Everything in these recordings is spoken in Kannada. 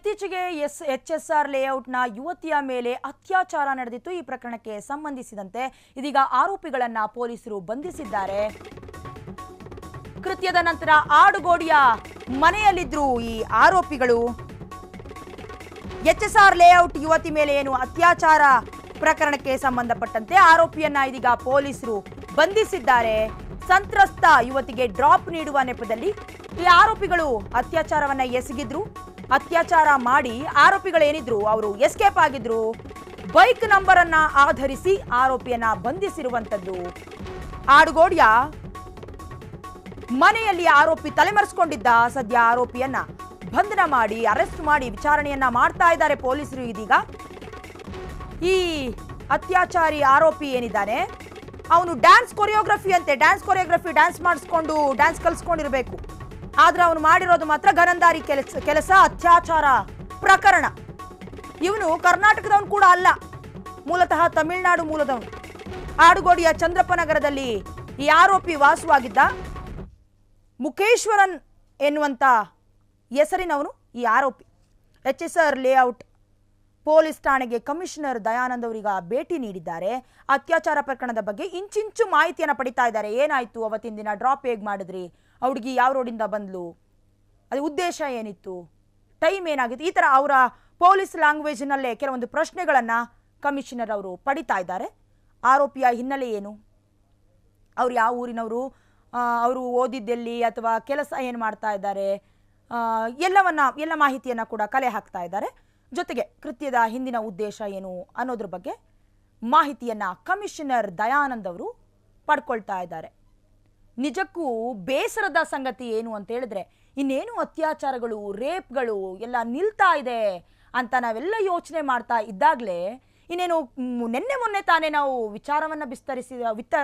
ಇತ್ತೀಚೆಗೆ ಎಸ್ ಎಚ್ ಎಸ್ ಆರ್ ಲೇಔಟ್ನ ಯುವತಿಯ ಮೇಲೆ ಅತ್ಯಾಚಾರ ನಡೆದಿತ್ತು. ಈ ಪ್ರಕರಣಕ್ಕೆ ಸಂಬಂಧಿಸಿದಂತೆ ಇದೀಗ ಆರೋಪಿಗಳನ್ನ ಪೊಲೀಸರು ಬಂಧಿಸಿದ್ದಾರೆ. ಕೃತ್ಯದ ನಂತರ ಆಡುಗೋಡಿಯ ಮನೆಯಲ್ಲಿದ್ರು ಈ ಆರೋಪಿಗಳು. ಎಚ್ ಲೇಔಟ್ ಯುವತಿ ಮೇಲೆ ಏನು ಅತ್ಯಾಚಾರ ಪ್ರಕರಣಕ್ಕೆ ಸಂಬಂಧಪಟ್ಟಂತೆ ಆರೋಪಿಯನ್ನ ಇದೀಗ ಪೊಲೀಸರು ಬಂಧಿಸಿದ್ದಾರೆ. ಸಂತ್ರಸ್ತ ಯುವತಿಗೆ ಡ್ರಾಪ್ ನೀಡುವ ನೆಪದಲ್ಲಿ ಈ ಆರೋಪಿಗಳು ಅತ್ಯಾಚಾರವನ್ನ ಎಸಗಿದ್ರು. ಅತ್ಯಾಚಾರ ಮಾಡಿ ಆರೋಪಿಗಳೇನಿದ್ರು, ಅವರು ಎಸ್ಕೇಪ್ ಆಗಿದ್ರು. ಬೈಕ್ ನಂಬರ್ ಅನ್ನ ಆಧರಿಸಿ ಆರೋಪಿಯನ್ನ ಬಂಧಿಸಿರುವಂತದ್ದು ಆಡುಗೋಡಿಯ ಮನೆಯಲ್ಲಿ ಆರೋಪಿ ತಲೆಮರೆಸಿಕೊಂಡಿದ್ದ, ಸದ್ಯ ಆರೋಪಿಯನ್ನ ಬಂಧನ ಮಾಡಿ, ಅರೆಸ್ಟ್ ಮಾಡಿ ವಿಚಾರಣೆಯನ್ನ ಮಾಡ್ತಾ ಇದ್ದಾರೆ ಪೊಲೀಸರು ಇದೀಗ. ಈ ಅತ್ಯಾಚಾರಿ ಆರೋಪಿ ಏನಿದ್ದಾನೆ, ಅವನು ಡ್ಯಾನ್ಸ್ ಕೊರಿಯೋಗ್ರಫಿ ಅಂತೆ. ಡ್ಯಾನ್ಸ್ ಕೊರಿಯೋಗ್ರಫಿ ಡ್ಯಾನ್ಸ್ ಮಾಡಿಸ್ಕೊಂಡು, ಡ್ಯಾನ್ಸ್ ಕಲಿಸ್ಕೊಂಡಿರ್ಬೇಕು. ಆದ್ರೆ ಅವನು ಮಾಡಿರೋದು ಮಾತ್ರ ಗನಂದಾರಿ ಕೆಲಸ ಕೆಲಸ, ಅತ್ಯಾಚಾರ, ಪ್ರಕರಣ. ಇವನು ಕರ್ನಾಟಕದವನು ಕೂಡ ಅಲ್ಲ, ಮೂಲತಃ ತಮಿಳುನಾಡು ಮೂಲದವನು. ಆಡುಗೋಡಿಯ ಚಂದ್ರಪ್ಪ ನಗರದಲ್ಲಿ ಈ ಆರೋಪಿ ವಾಸವಾಗಿದ್ದ ಮುಖೇಶ್ವರನ್ ಎನ್ನುವಂಥ ಹೆಸರಿನವನು ಈ ಆರೋಪಿ. H S R layout police ಠಾಣೆಗೆ ಕಮಿಷನರ್ ದಯಾನಂದ್ ಅವರಿಗೆ ಭೇಟಿ ನೀಡಿದ್ದಾರೆ. ಅತ್ಯಾಚಾರ ಪ್ರಕರಣದ ಬಗ್ಗೆ ಇಂಚಿಂಚು ಮಾಹಿತಿಯನ್ನು ಪಡಿತಾ ಇದ್ದಾರೆ. ಏನಾಯ್ತು? ಅವತ್ತಿನ ದಿನ ಡ್ರಾಪ್ ಹೇಗೆ ಮಾಡಿದ್ರಿ? ಆ ಹುಡುಗಿ ಯಾವ ರೋಡಿಂದ ಬಂದ್ಲು? ಅದು ಉದ್ದೇಶ ಏನಿತ್ತು? ಟೈಮ್ ಏನಾಗಿತ್ತು? ಈ ಥರ ಅವರ ಪೊಲೀಸ್ ಲ್ಯಾಂಗ್ವೇಜ್ನಲ್ಲೇ ಕೆಲವೊಂದು ಪ್ರಶ್ನೆಗಳನ್ನು ಕಮಿಷನರ್ ಅವರು ಪಡಿತಾ ಇದ್ದಾರೆ. ಆರೋಪಿಯ ಹಿನ್ನೆಲೆ ಏನು? ಅವ್ರು ಯಾವ ಊರಿನವರು? ಅವರು ಓದಿದ್ದೆಲ್ಲಿ ಅಥವಾ ಕೆಲಸ ಏನು ಮಾಡ್ತಾ ಇದ್ದಾರೆ? ಎಲ್ಲವನ್ನ, ಎಲ್ಲ ಮಾಹಿತಿಯನ್ನು ಕೂಡ ಕಲೆ ಹಾಕ್ತಾ ಇದ್ದಾರೆ. ಜೊತೆಗೆ ಕೃತ್ಯದ ಹಿಂದಿನ ಉದ್ದೇಶ ಏನು ಅನ್ನೋದ್ರ ಬಗ್ಗೆ ಮಾಹಿತಿಯನ್ನು ಕಮಿಷನರ್ ದಯಾನಂದ್ ಅವರು ಪಡ್ಕೊಳ್ತಾ ಇದ್ದಾರೆ. ನಿಜಕ್ಕೂ ಬೇಸರದ ಸಂಗತಿ ಏನು ಅಂತ ಹೇಳಿದ್ರೆ, ಇನ್ನೇನು ಅತ್ಯಾಚಾರಗಳು, ರೇಪ್ಗಳು ಎಲ್ಲ ನಿಲ್ತಾ ಇದೆ ಅಂತ ನಾವೆಲ್ಲ ಯೋಚನೆ ಮಾಡ್ತಾ ಇದ್ದಾಗಲೇ, ಇನ್ನೇನು ನಿನ್ನೆ ಮೊನ್ನೆ ತಾನೇ ನಾವು ವಿಚಾರವನ್ನು ಬಿಸ್ತರಿಸಿ, ವಿತ್ತ,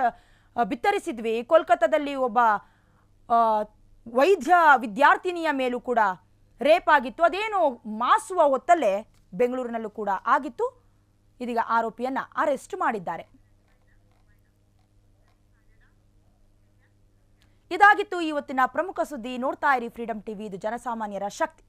ಬಿತ್ತರಿಸಿದ್ವಿ. ಕೋಲ್ಕತ್ತಾದಲ್ಲಿ ಒಬ್ಬ ವೈದ್ಯ ವಿದ್ಯಾರ್ಥಿನಿಯ ಮೇಲೂ ಕೂಡ ರೇಪ್ ಆಗಿತ್ತು. ಅದೇನು ಮಾಸುವ ಹೊತ್ತಲ್ಲೇ ಬೆಂಗಳೂರಿನಲ್ಲೂ ಕೂಡ ಆಗಿತ್ತು. ಇದೀಗ ಆರೋಪಿಯನ್ನು ಅರೆಸ್ಟ್ ಮಾಡಿದ್ದಾರೆ. ಇದಾಗಿತ್ತು ಇವತ್ತಿನ ಪ್ರಮುಖ ಸುದ್ದಿ ನೋಡ್ತಾ ಇರಿ ಫ್ರೀಡಂ ಟಿವಿ ಇದು ಜನಸಾಮಾನ್ಯರ ಶಕ್ತಿ.